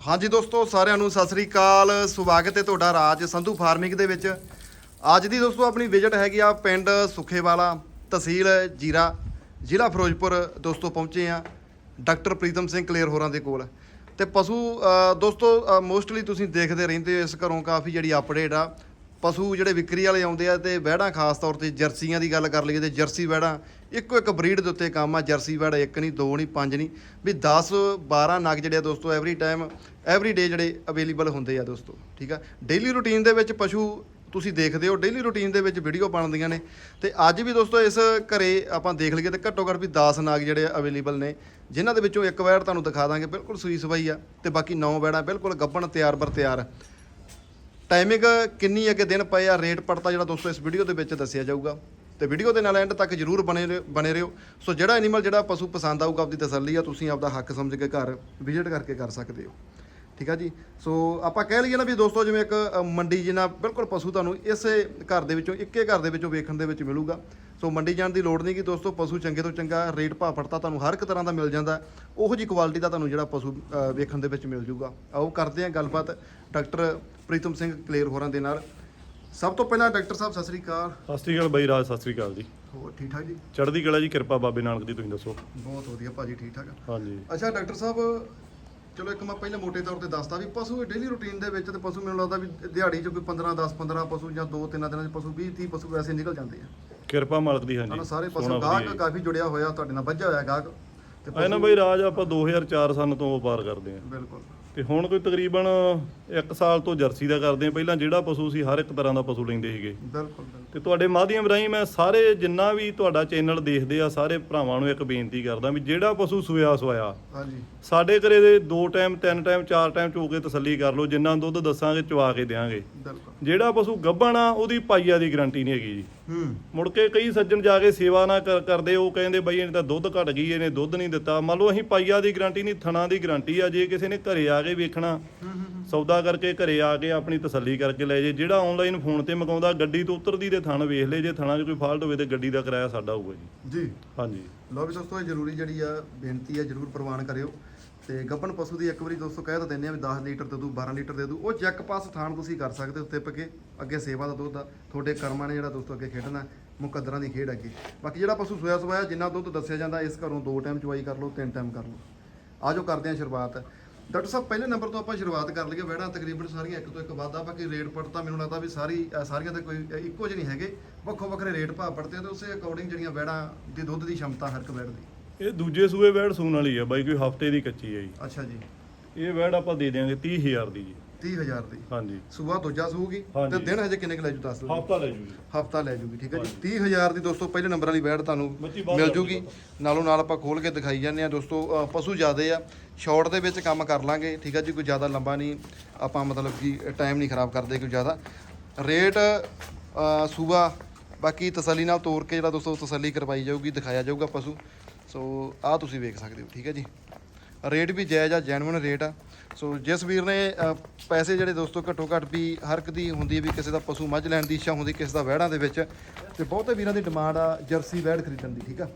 ਹਾਂਜੀ ਦੋਸਤੋ, ਸਾਰਿਆਂ ਨੂੰ ਸਤਿ ਸ੍ਰੀ ਅਕਾਲ। ਸਵਾਗਤ ਹੈ ਤੁਹਾਡਾ ਰਾਜ ਸੰਧੂ ਫਾਰਮਿੰਗ ਦੇ ਵਿੱਚ। ਅੱਜ ਦੀ ਦੋਸਤੋ, ਆਪਣੀ ਵਿਜ਼ਿਟ ਹੈਗੀ ਆ ਪਿੰਡ ਸੁਖੇਵਾਲਾ, ਤਹਿਸੀਲ ਜੀਰਾ, ਜ਼ਿਲ੍ਹਾ ਫਿਰੋਜ਼ਪੁਰ ਦੋਸਤੋ, ਪਹੁੰਚੇ ਆ ਡਾਕਟਰ ਪ੍ਰੀਤਮ ਸਿੰਘ ਕਲੇਰ ਹੋਰਾਂ ਦੇ ਕੋਲ। ਤੇ ਪਸ਼ੂ ਦੋਸਤੋ ਮੋਸਟਲੀ ਤੁਸੀਂ ਦੇਖਦੇ ਰਹਿੰਦੇ ਹੋ ਇਸ ਘਰੋਂ ਕਾਫੀ ਜਿਹੜੀ ਅਪਡੇਟ ਆ। ਪਸ਼ੂ ਜਿਹੜੇ ਵਿਕਰੀ ਵਾਲੇ ਆਉਂਦੇ ਆ ਤੇ ਵਹਿੜਾਂ ਖਾਸ ਤੌਰ ਤੇ ਜਰਸੀਆਂ ਦੀ ਗੱਲ ਕਰ ਲਈਏ ਤੇ ਜਰਸੀ ਵਹਿੜਾਂ ਇੱਕੋ ਇੱਕ ਬਰੀਡ ਦੇ ਉੱਤੇ ਕੰਮ ਆ, ਜਰਸੀ ਵਹਿੜ ਇੱਕ ਨਹੀਂ, ਦੋ ਨਹੀਂ, ਪੰਜ ਨਹੀਂ। ਵੀ 10 12 ਨਗ ਜਿਹੜੇ ਆ ਦੋਸਤੋ ਐਵਰੀ ਟਾਈਮ ਐਵਰੀ ਡੇ ਜਿਹੜੇ ਅਵੇਲੇਬਲ ਹੁੰਦੇ ਆ ਦੋਸਤੋ, ਠੀਕ ਆ? ਡੇਲੀ ਰੂਟੀਨ ਦੇ ਵਿੱਚ ਪਸ਼ੂ ਤੁਸੀਂ ਦੇਖਦੇ ਹੋ ਡੇਲੀ ਰੂਟੀਨ ਦੇ ਵਿੱਚ ਵੀਡੀਓ ਬਣਦੀਆਂ ਨੇ। ਤੇ ਅੱਜ ਵੀ ਦੋਸਤੋ ਇਸ ਘਰੇ ਆਪਾਂ ਦੇਖ ਲਈਏ ਤੇ ਘੱਟੋ ਘੱਟ ਵੀ 10 ਨਾਗ ਜਿਹੜੇ ਅਵੇਲੇਬਲ ਨੇ, ਜਿਨ੍ਹਾਂ ਦੇ ਵਿੱਚੋਂ ਇੱਕ ਵੈੜ ਤੁਹਾਨੂੰ ਦਿਖਾ ਦਾਂਗੇ, ਬਿਲਕੁਲ ਸੂਈ ਸਵਾਈ ਆ। ਤੇ ਬਾਕੀ 9 ਵੈੜਾਂ ਬਿਲਕੁਲ ਗੱਬਣ ਤਿਆਰ ਬਰ ਤਿਆਰ। ਟਾਈਮਿੰਗ ਕਿੰਨੀ ਅੱਗੇ ਦਿਨ ਪਏ ਆ ਰੇਟ ਪੜਤਾ ਜਿਹੜਾ ਦੋਸਤੋ ਇਸ ਵੀਡੀਓ ਦੇ ਵਿੱਚ ਦੱਸਿਆ ਜਾਊਗਾ। ਤੇ ਵੀਡੀਓ ਦੇ ਨਾਲ ਐਂਡ ਤੱਕ ਜਰੂਰ ਬਣੇ ਰਹੋ- ਬਣੇ ਰਹੋ ਸੋ ਜਿਹੜਾ ਐਨੀਮਲ ਜਿਹੜਾ ਪਸ਼ੂ ਪਸੰਦ ਆਊਗਾ ਆਪਦੀ ਤਸੱਲੀ ਆ, ਤੁਸੀਂ ਆਪਦਾ ਹੱਕ ਸਮਝ ਕੇ ਘਰ ਵਿਜ਼ਿਟ ਕਰਕੇ ਕਰ ਸਕਦੇ ਹੋ। ਠੀਕ ਆ ਜੀ? ਸੋ ਆਪਾਂ ਕਹਿ ਲਈਏ ਨਾ ਵੀ ਦੋਸਤੋ ਜਿਵੇਂ ਇੱਕ ਮੰਡੀ ਜਿਨਾ ਬਿਲਕੁਲ ਪਸ਼ੂ ਤੁਹਾਨੂੰ ਇਸੇ ਘਰ ਦੇ ਵਿੱਚੋਂ, ਇੱਕੇ ਘਰ ਦੇ ਵਿੱਚੋਂ ਵੇਖਣ ਦੇ ਵਿੱਚ ਮਿਲੂਗਾ। ਸੋ ਮੰਡੀ ਜਾਣ ਦੀ ਲੋੜ ਨਹੀਂ ਕਿ ਦੋਸਤੋ ਪਸ਼ੂ ਚੰਗੇ ਤੋਂ ਚੰਗਾ ਰੇਟ ਭਾਅ ਫੜਤਾ ਤੁਹਾਨੂੰ ਹਰ ਇੱਕ ਤਰ੍ਹਾਂ ਦਾ ਮਿਲ ਜਾਂਦਾ। ਉਹੋ ਜੀ ਕੁਆਲਿਟੀ ਦਾ ਤੁਹਾਨੂੰ ਜਿਹੜਾ ਪਸ਼ੂ ਵੇਖਣ ਦੇ ਵਿੱਚ ਮਿਲ ਜੂਗਾ। ਆਓ ਕਰਦੇ ਹਾਂ ਗੱਲਬਾਤ। ਡਾਕਟਰ ਪ੍ਰੀਤਮ ਸਿੰਘ ਕਲੇਰ ਹੋਰਾਂ ਦੇ ਨਾਲ। ਸਭ ਤੋਂ ਪਹਿਲਾਂ ਡਾਕਟਰ ਸਾਹਿਬ ਸਤਿ ਸ੍ਰੀ ਅਕਾਲ। ਸਤਿ ਸ਼੍ਰੀ ਅਕਾਲ ਬਾਈ ਰਾਜ ਸਤਿ ਸ਼੍ਰੀ ਅਕਾਲ ਜੀ। ਹੋਰ ਠੀਕ ਠਾਕ ਜੀ? ਚੜ੍ਹਦੀ ਕਲਾ ਜੀ ਕਿਰਪਾ ਬਾਬੇ ਨਾਨਕ ਦੀ ਤੁਸੀਂ ਦੱਸੋ? ਬਹੁਤ ਵਧੀਆ ਭਾਜੀ ਠੀਕ ਠਾਕ ਹਾਂਜੀ। ਅੱਛਾ ਡਾਕਟਰ ਸਾਹਿਬ ਚਲੋ ਇੱਕ ਮੈਂ ਪਹਿਲਾਂ ਮੋٹے ਤੌਰ ਤੇ ਦੱਸਦਾ ਵੀ ਪਸ਼ੂ ਡੇਲੀ ਰੂਟੀਨ ਦੇ ਵਿੱਚ ਤੇ ਪਸ਼ੂ ਮੈਨੂੰ ਲੱਗਦਾ ਵੀ ਦਿਹਾੜੀ 'ਚ ਕੋਈ 15 10 15 ਪਸ਼ੂ ਜਾਂ 2 3 ਦਿਨਾਂ 'ਚ ਪਸ਼ੂ 20 30 ਪਸ਼ੂ ਵੈਸੇ ਨਿਕਲ ਜਾਂਦੇ ਆ। ਕਿਰਪਾ ਮਾਲਕ ਦੀ ਹਨਾ ਹਾਂਜੀ ਸਾਰੇ ਸੋਹਣਾ ਪਸ਼ੂ ਗਾਹਕ ਕਾਫੀ ਜੁੜਿਆ ਹੋਇਆ ਤੁਹਾਡੇ ਨਾਲ ਵੱਜਿਆ ਹੋਇਆ ਗਾਹਕ। ਤੇ ਨਾ ਬਾਈ ਰਾਜ ਆਪਾਂ 2004 ਸਾਲ ਤੋਂ ਵਪਾਰ ਕਰਦੇ ਆ। ਬਿਲਕੁਲ। ਤੇ ਹੁਣ ਕੋਈ ਤਕਰੀਬਨ 1 ਸਾਲ ਤੋਂ ਜਰਸੀ ਦਾ ਕਰਦੇ ਆ। ਪਹਿਲਾਂ ਜਿਹੜਾ ਪਸ਼ੂ ਸੀ, ਹਰ ਇੱਕ ਤਰ੍ਹਾਂ ਦਾ ਪਸ਼ੂ ਲੈਂਦੇ ਸੀਗੇ। ਬਿਲਕੁਲ ਬਿਲਕੁਲ। ਤੇ ਤੁਹਾਡੇ ਮਾਧਿਅਮ ਰਾਹੀਂ ਮੈਂ ਸਾਰੇ ਜਿੰਨਾ ਵੀ ਤੁਹਾਡਾ ਚੈਨਲ ਦੇਖਦੇ ਆ ਸਾਰੇ ਭਰਾਵਾਂ ਨੂੰ ਇੱਕ ਬੇਨਤੀ ਕਰਦਾ ਵੀ ਜਿਹੜਾ ਪਸ਼ੂ ਸੂਇਆ ਸਵਾਇਆ। ਹਾਂਜੀ। ਸਾਡੇ ਘਰੇ ਦੇ ਦੋ ਟਾਈਮ ਤਿੰਨ ਟਾਈਮ ਚਾਰ ਟਾਈਮ ਚੋ ਕੇ ਤਸੱਲੀ ਕਰ ਲਓ ਜਿੰਨਾ ਦੁੱਧ ਦੱਸਾਂਗੇ ਚਵਾ ਕੇ ਦੇਵਾਂਗੇ ਬਿਲਕੁਲ। ਜਿਹੜਾ ਪਸ਼ੂ ਗੱਭਣ ਆ ਉਹਦੀ ਪਾਈਆ ਦੀ ਗਾਰੰਟੀ ਨਹੀਂ ਹੈਗੀ ਜੀ। ਹੂੰ। ਮੁੜ ਕੇ ਕਈ ਸੱਜਣ ਜਾ ਕੇ ਸੇਵਾ ਨਾ ਕਰ- ਕਰਦੇ ਉਹ ਕਹਿੰਦੇ ਬਈ ਇਹਨੇ ਤਾਂ ਦੁੱਧ ਘਟ ਗਈ ਇਹਨੇ ਦੁੱਧ ਨਹੀਂ ਦਿੱਤਾ। ਮੰਨ ਲਓ ਅਸੀਂ ਪਾਈਆ ਦੀ ਗਾਰੰਟੀ ਨਹੀਂ ਥਣਾ ਦੀ ਗਾਰੰਟੀ ਆ ਜੇ ਕਿਸੇ ਨੇ ਘਰੇ ਆ ਕੇ ਵੇਖਣਾ। ਸੌਦਾ ਕਰਕੇ ਘਰੇ ਆ ਕੇ ਆਪਣੀ ਤਸੱਲੀ ਕਰਕੇ ਲੈ ਜੇ। ਜਿਹੜਾ ਆਨਲਾਈਨ ਫੋਨ ਤੇ ਮੰਗਾਉਂਦਾ ਗੱਡੀ ਤੋਂ ਉਤਰਦੀ ਤੇ ਥਣ ਵੇਖ ਲੇ। ਜੇ ਥਣਾ 'ਚ ਕੋਈ ਫਾਲਟ ਹੋਵੇ ਤੇ ਗੱਡੀ ਦਾ ਕਿਰਾਇਆ ਸਾਡਾ ਹੋਊਗਾ ਜੀ। ਜੀ। ਹਾਂਜੀ। ਲਓ ਵੀ ਦੋਸਤੋ ਇਹ ਜ਼ਰੂਰੀ ਜਿਹੜੀ ਆ ਬੇਨਤੀ ਆ ਜ਼ਰੂਰ ਪ੍ਰਵਾਨ ਕਰਿਓ। ਤੇ ਗੱਪਨ ਪਸ਼ੂ ਦੀ ਇੱਕ ਵਾਰੀ ਦੋਸਤੋ ਕਹਿ ਤਾਂ ਦਿੰਦੇ ਆ ਵੀ 10 ਲੀਟਰ ਦੇ ਦੂ 12 ਲੀਟਰ ਦੇ ਦੂ ਉਹ ਚੈੱਕ ਪਾਸ ਥਾਣ ਤੁਸੀਂ ਕਰ ਸਕਦੇ ਹੋ ਤਿੱਪ ਕੇ ਅੱਗੇ ਸੇਵਾ ਦਾ ਦੁੱਧ ਆ। ਤੁਹਾਡੇ ਕਰਮਾਂ ਨੇ ਜਿਹੜਾ ਦੋਸਤੋ ਅੱਗੇ ਖੇਡਣਾ ਮੁਕੱਦਰਾਂ ਦੀ ਖੇਡ ਅੱਗੇ। ਬਾਕੀ ਜਿਹੜਾ ਪਸ਼ੂ ਸੋਇਆ ਸਵਾਇਆ ਜਿੰਨਾ ਦੁੱਧ ਦੱਸਿਆ ਜਾਂਦਾ ਇਸ ਘਰੋਂ ਦੋ ਟਾਈਮ ਚਵਾਈ ਕਰ ਲਓ ਤਿੰਨ ਟਾਈਮ ਕਰ ਲਓ। ਆਜੋ ਕਰਦੇ ਹਾਂ ਸ਼ੁਰੂਆਤ। ਡਾਕਟਰ ਸਾਹਿਬ ਪਹਿਲੇ ਨੰਬਰ ਤੋਂ ਆਪਾਂ ਸ਼ੁਰੂਆਤ ਕਰ ਲਈਏ ਵਹਿੜਾਂ ਤਕਰੀਬਨ ਸਾਰੀਆਂ ਇੱਕ ਤੋਂ ਇੱਕ ਵੱਧ ਆ ਬਾਕੀ ਰੇਟ ਪੜ ਤਾਂ ਮੈਨੂੰ ਲੱਗਦਾ ਵੀ ਸਾਰੀ ਸਾਰੀਆਂ ਤੇ ਕੋਈ ਇੱਕੋ ਜਿਹੇ ਨਹੀਂ ਹੈਗੇ। ਵੱਖੋ ਵੱਖਰੇ ਰੇਟ ਭਾਅ ਪੜਤੇ ਆ ਤੇ ਉਸੇ ਅਕੋਰਡਿੰਗ ਜਿਹੜੀਆਂ ਵਹਿੜਾਂ ਦੀ ਦੁੱਧ ਦੀ ਸ਼ਮਤਾ ਹਰ ਇੱਕ ਵਹਿੜ ਦੀ। ਇਹ ਦੂਜੇ ਸੂਏ ਵੈੜ ਸੂਣ ਵਾਲੀ ਆ ਬਾਈ ਕੋਈ ਹਫ਼ਤੇ ਦੀ ਕੱਚੀ ਹੈ ਜੀ। ਅੱਛਾ ਜੀ। ਇਹ ਵੈੜ ਆਪਾਂ ਦੇ ਦਿਆਂਗੇ 30000 ਦੀ ਜੀ। 30000 ਦੀ। ਹਾਂਜੀ। ਸੂਆ ਦੂਜਾ ਸੂਗੀ। ਤੇ ਦਿਨ ਹਜੇ ਕਿੰਨੇ ਕੁ ਲੈ ਜੂ ਦੱਸ ਦਿਓ ਹਫਤਾ ਲੈ ਜੂ ਜੀ ਹਫਤਾ ਲੈ ਜੂਗੀ ਠੀਕ ਹੈ ਜੀ। 30000 ਦੀ ਦੋਸਤੋ ਪਹਿਲੇ ਨੰਬਰ ਵਾਲੀ ਬੈਡ ਤੁਹਾਨੂੰ ਮਿਲ ਜੂਗੀ। ਨਾਲੋਂ ਨਾਲ ਆਪਾਂ ਖੋਲ ਕੇ ਦਿਖਾਈ ਜਾਂਦੇ ਆ ਦੋਸਤੋ ਪਸ਼ੂ ਜ਼ਿਆਦੇ ਆ। ਸ਼ਾਰਟ ਦੇ ਵਿੱਚ ਕੰਮ ਕਰ ਲਾਂਗੇ, ਠੀਕ ਆ ਜੀ, ਕੋਈ ਜ਼ਿਆਦਾ ਲੰਬਾ ਨਹੀਂ, ਆਪਾਂ ਮਤਲਬ ਕਿ ਟਾਈਮ ਨਹੀਂ ਖਰਾਬ ਕਰਦੇ ਕੋਈ ਜ਼ਿਆਦਾ। ਰੇਟ ਸੂਬਾ, ਬਾਕੀ ਤਸੱਲੀ ਨਾਲ ਤੋਰ ਕੇ ਜਿਹੜਾ ਦੋਸਤੋ ਤਸੱਲੀ ਕਰਵਾਈ ਜਾਊਗੀ, ਦਿਖਾਇਆ ਜਾਊਗਾ ਪਸ਼ੂ। ਸੋ ਆਹ ਤੁਸੀਂ ਵੇਖ ਸਕਦੇ ਹੋ, ਠੀਕ ਹੈ ਜੀ। ਰੇਟ ਵੀ ਜਾਇਜ਼ ਆ ਜੈਨੂਇਨ ਰੇਟ ਆ। ਸੋ ਜਿਸ ਵੀਰ ਨੇ ਪੈਸੇ ਜਿਹੜੇ ਦੋਸਤੋ ਘੱਟੋ ਘੱਟ ਵੀ ਹਰ ਇੱਕ ਦੀ ਹੁੰਦੀ ਵੀ ਕਿਸੇ ਦਾ ਪਸ਼ੂ ਮੱਝ ਲੈਣ ਦੀ ਇੱਛਾ ਹੁੰਦੀ, ਕਿਸੇ ਦਾ ਵਹਿੜਾਂ ਦੇ ਵਿੱਚ, ਤੇ ਬਹੁਤੇ ਵੀਰਾਂ ਦੀ ਡਿਮਾਂਡ ਆ ਜਰਸੀ ਵਹਿੜ ਖਰੀਦਣ ਦੀ, ਠੀਕ ਆ।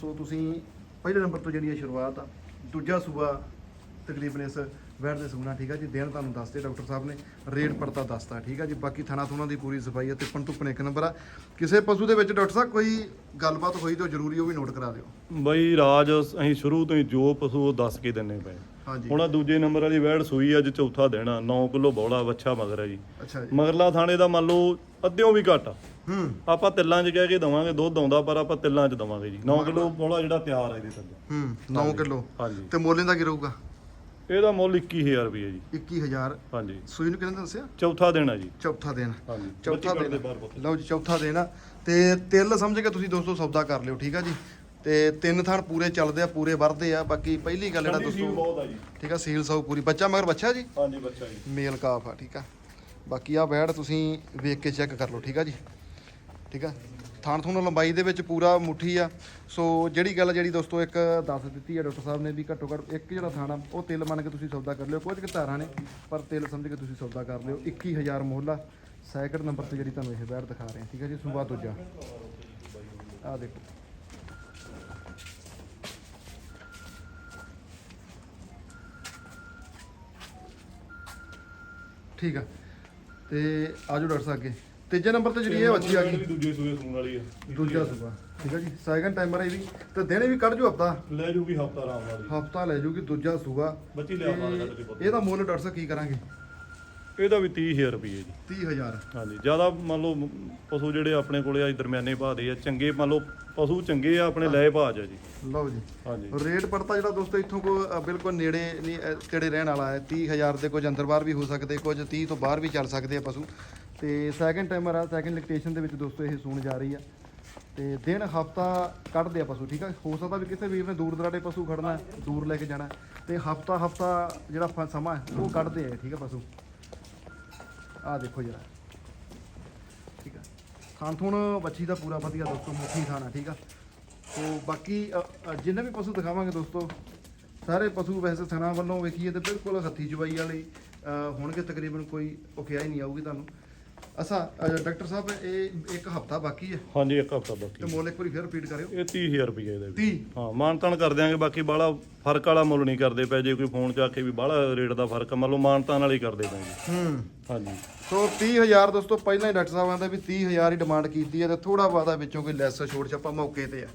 ਸੋ ਤੁਸੀਂ ਪਹਿਲੇ ਨੰਬਰ ਤੋਂ ਜਿਹੜੀ ਹੈ ਸ਼ੁਰੂਆਤ ਆ ਦੂਜਾ ਸੂਆ ਤਕਰੀਬਨ ਇਸ ਵਹਿੜ ਦੇ ਸੂਣਾ ਠੀਕ ਆ ਜੀ। ਦਿਨ ਤੁਹਾਨੂੰ ਦੱਸਦੇ ਡਾਕਟਰ ਸਾਹਿਬ ਨੇ ਰੇਟ ਪੜਤਾ ਦੱਸਤਾ ਠੀਕ ਆ ਜੀ। ਬਾਕੀ ਥਣਾ ਥੁਣਾ ਦੀ ਪੂਰੀ ਸਫ਼ਾਈ ਆ ਤੇ ਪੰਟੂ ਇੱਕ ਨੰਬਰ ਆ। ਕਿਸੇ ਪਸ਼ੂ ਦੇ ਵਿੱਚ ਡਾਕਟਰ ਸਾਹਿਬ ਕੋਈ ਗੱਲਬਾਤ ਹੋਈ ਤਾਂ ਜ਼ਰੂਰੀ ਉਹ ਵੀ ਨੋਟ ਕਰਾ ਦਿਓ। ਬਈ ਰਾਜ ਅਸੀਂ ਸ਼ੁਰੂ ਤੋਂ ਹੀ ਜੋ ਪਸ਼ੂ ਉਹ ਦੱਸ ਕੇ ਦਿੰਨੇ ਪਏ। ਹਾਂਜੀ। ਹੁਣ ਆਹ ਦੂਜੇ ਨੰਬਰ ਵਾਲੀ ਵੈੜ ਸੂਈ ਅੱਜ ਚੌਥਾ ਦੇਣਾ 9 ਕਿਲੋ ਬੌਲਾ ਵੱਛਾ ਮਗਰ ਹੈ ਜੀ। ਅੱਛਾ ਜੀ। ਮਗਰਲਾ ਥਾਣੇ ਦਾ ਮੰਨ ਲਓ ਅੱਧਿਓਂ ਵੀ ਘੱਟ ਆ। ਹੂੰ। ਆਪਾਂ ਤਿੱਲਾਂ 'ਚ ਕਹਿ ਕੇ ਦਵਾਂਗੇ ਦੁੱਧ ਆਉਂਦਾ ਪਰ ਆਪਾਂ ਤਿੱਲਾਂ 'ਚ ਦਵਾਂਗੇ ਜੀ। 9 ਕਿਲੋ ਬੌਲਾ ਜਿਹੜਾ ਤਿਆਰ ਹੈ ਇਹਦੇ ਥੱਲੇ। ਹੂੰ 9 ਕਿਲੋ। ਹਾਂਜੀ। ਤੇ ਮੁੱਲ ਇਹਦਾ ਕੀ ਰਹੂਗਾ? ਇਹਦਾ ਮੁੱਲ 21000 ਰੁਪਏ ਜੀ। 21000 ਹਾਂਜੀ। ਸੂਈ ਨੂੰ ਕਿਹਨੇ ਦੱਸਿਆ? ਚੌਥਾ ਦੇਣਾ ਜੀ। ਚੌਥਾ ਦਿਨ। ਹਾਂਜੀ। ਚੌਥਾ ਪੁੱਤ। ਲਓ ਜੀ ਚੌਥਾ ਆ ਤੇ ਤਿਲ ਸਮਝ ਕੇ ਤੁਸੀਂ ਦੋਸਤੋ ਸੌਦਾ ਕਰ ਲਿਓ ਠੀਕ ਆ ਜੀ? ਤੇ ਤਿੰਨ ਥਣ ਪੂਰੇ ਚੱਲਦੇ ਆ ਪੂਰੇ ਵਰਦੇ ਆ। ਬਾਕੀ ਪਹਿਲੀ ਗੱਲ ਜਿਹੜਾ ਦੋਸਤੋ ਠੀਕ ਆ ਸੀਲ ਸੌ ਪੂਰੀ। ਬੱਚਾ ਮਗਰ ਬੱਚਾ ਜੀ? ਹਾਂਜੀ ਬੱਚਾ ਜੀ। ਮੇਲ ਕਾਫ ਆ ਠੀਕ ਆ। ਬਾਕੀ ਆ ਬੈੜ ਤੁਸੀਂ ਵੇਖ ਕੇ ਚੈੱਕ ਕਰ ਲਓ ਠੀਕ ਆ ਜੀ? ਠੀਕ ਆ? ਥਾਣ ਥੂਣ ਲੰਬਾਈ ਦੇ ਵਿੱਚ ਪੂਰਾ ਮੁੱਠੀ ਆ। ਸੋ ਜਿਹੜੀ ਗੱਲ ਜਿਹੜੀ ਦੋਸਤੋ ਇੱਕ ਦੱਸ ਦਿੱਤੀ ਆ ਡਾਕਟਰ ਸਾਹਿਬ ਨੇ ਵੀ ਘੱਟੋ ਘੱਟ ਇੱਕ ਜਿਹੜਾ ਥਾਣਾ ਉਹ ਤਿਲ ਮੰਨ ਕੇ ਤੁਸੀਂ ਸੌਦਾ ਕਰ ਲਿਓ। ਕੁਝ ਕੁ ਧਾਰਾਂ ਨੇ, ਪਰ ਤਿਲ ਸਮਝ ਕੇ ਤੁਸੀਂ ਸੌਦਾ ਕਰ ਲਿਓ। 21000 ਮੁੱਲ ਆ। ਸੈਕਿੰਡ ਨੰਬਰ ਤੇ ਜਿਹੜੀ ਤੁਹਾਨੂੰ ਇਹ ਬੈੜ ਦਿਖਾ ਰਹੇ ਹਾਂ। ਠੀਕ ਹੈ ਜੀ, ਸੂਬਾ ਦੂਜਾ। ਆ ਦੇਖੋ। ਠੀਕ ਆ। ਤੇ ਆਜੋ ਡਾਕਟਰ ਸਾਹਿਬ ਅੱਗੇ। ਤੀਜੇ ਨੰਬਰ ਤੇ ਜਿਹੜੀ ਇਹ ਬੱਚੀ ਆ ਗਈ ਦੂਜੇ ਸੂਏ ਸੂਣ ਵਾਲੀ ਆ। ਦੂਜਾ ਸੂਬਾ ਠੀਕ ਆ ਜੀ। ਸੈਕੰਡ ਟਾਈਮਰ ਇਹ ਵੀ। ਤੇ ਦਿਨੇ ਵੀ ਕੱਢ ਜੋ ਹਫਤਾ? ਲੈ ਜੂਗੀ ਹਫਤਾ ਆਰਾਮ ਨਾਲ। ਜੀ। ਹਫਤਾ ਲੈ ਜੂਗੀ ਦੂਜਾ ਸੂਬਾ ਬੱਚੀ ਲਿਆ ਮਾਰ ਕੱਢ ਕੇ ਪੁੱਤ। ਇਹਦਾ ਮੁੱਲ ਡਾਕਟਰ ਸਾਹਿਬ ਕੀ ਕਰਾਂਗੇ? ਇਹਦਾ ਵੀ 30000 ਰੁਪਏ ਜੀ। 30000 ਹਾਂਜੀ ਜ਼ਿਆਦਾ ਮੰਨ ਲਓ ਪਸ਼ੂ ਜਿਹੜੇ ਆਪਣੇ ਕੋਲੇ ਆ ਦਰਮਿਆਨੇ ਭਾਅ ਦੇ ਆ ਚੰਗੇ ਮੰਨ ਲਓ ਪਸ਼ੂ ਚੰਗੇ ਆ ਆਪਣੇ ਲਏ ਭਾਅ 'ਚ ਆ ਜੀ। ਲਓ ਜੀ। ਹਾਂਜੀ। ਰੇਟ ਪੜਤਾ ਜਿਹੜਾ ਦੋਸਤੋ ਇੱਥੋਂ ਕੋ ਅ, ਬਿਲਕੁਲ ਨੇੜੇ ਨਹੀਂ ਅ, ਤੇੜੇ ਰਹਿਣ ਵਾਲਾ ਹੈ। 30000 ਦੇ ਕੁਝ ਅੰਦਰ ਬਾਹਰ ਵੀ ਹੋ ਸਕਦੇ ਕੁਝ 30 ਤੋਂ ਬਾਹਰ ਵੀ ਚੱਲ ਸਕਦੇ ਆ ਪਸ਼ੂ। ਤੇ ਸੈਕੰਡ ਟਾਈਮਰ ਆ ਸੈਕੰਡ ਲਿਕਟੇਸ਼ਨ ਦੇ ਵਿੱਚ ਦੋਸਤੋ ਇਹ ਸੂਣ ਜਾ ਰਹੀ ਆ। ਤੇ ਦਿਨ ਹਫਤਾ ਕੱਢਦੇ ਆ ਪਸ਼ੂ ਠੀਕ ਆ? ਹੋ ਸਕਦਾ ਵੀ ਕਿਸੇ ਵੀਰ ਨੇ ਦੂਰ ਦਰਾਡੇ ਪਸ਼ੂ ਖੜਨਾ ਦੂਰ ਲੈ ਕੇ ਜਾਣਾ ਹੈ, ਤੇ ਹਫਤਾ ਹਫਤਾ ਜਿਹੜਾ ਫ- ਸਮਾਂ ਉਹ ਕੱਢਦੇ ਆ ਠੀਕ ਆ ਪਸ਼ੂ? ਆ ਦੇਖੋ ਜਰਾ। ਠੀਕ ਆ। ਖਾਣ ਥੂਣ ਬੱਚੀ ਦਾ ਪੂਰਾ ਵਧੀਆ ਦੋਸਤੋ ਮੁੱਠੀ ਖਾਣਾ ਠੀਕ ਆ? ਸੋ ਬਾਕੀ ਜਿੰਨੇ ਵੀ ਪਸ਼ੂ ਦਿਖਾਵਾਂਗੇ ਦੋਸਤੋ ਸਾਰੇ ਪਸ਼ੂ ਵੈਸੇ ਥਣਾ ਵੱਲੋਂ ਵੇਖੀਏ ਤੇ ਬਿਲਕੁਲ ਹੱਥੀ ਜਵਾਈ ਵਾਲੇ ਹੋਣਗੇ ਤਕਰੀਬਨ ਕੋਈ ਔਖਿਆਈ ਨਹੀਂ ਆਊਗੀ ਤੁਹਾਨੂੰ। ਅਸਾਂ ਅ, ਡਾਕਟਰ ਸਾਹਿਬ ਇਹ ਇੱਕ ਹਫਤਾ ਬਾਕੀ ਹੈ। ਹਾਂਜੀ ਇੱਕ ਹਫਤਾ ਤੇ ਬਾਕੀ ਮੁੱਲ ਇੱਕ ਵਾਰੀ ਫਿਰ ਰਿਪੀਟ ਕਰਿਓ। ਇਹ 30000 ਰੁਪਏ ਇਹਦਾ ਵੀ 30 ਹਾਂ ਮਾਨਤਾਨ ਕਰ ਦਿਆਂਗੇ ਬਾਕੀ ਬਾਹਲਾ ਫ਼ਰਕ ਵਾਲਾ ਮੁੱਲ ਨਹੀਂ ਕਰਦੇ ਪਏ। ਜੇ ਕੋਈ ਫੋਨ 'ਚ ਆਖੇ ਵੀ ਬਾਹਲਾ ਰੇਟ ਦਾ ਫ਼ਰਕ ਆ, ਮੰਨ ਲਓ ਮਾਨਤਾਨ ਵਾਲੀ ਕਰਦੇ ਪਏ ਜੀ। ਹੂੰ। ਹਾਂਜੀ। ਸੋ 30000 ਦੋਸਤੋ ਪਹਿਲਾਂ ਹੀ ਡਾਕਟਰ ਸਾਹਿਬ ਆਂਦੇ ਵੀ 30000 ਹੀ ਡਿਮਾਂਡ ਕੀਤੀ ਹੈ ਤੇ ਥੋੜਾ ਬਾਦਾ ਵਿੱਚੋਂ ਕੋਈ ਲੈਸ ਛੋੜ ਛਾਪਾ ਮੌਕੇ ਤੇ ਆ।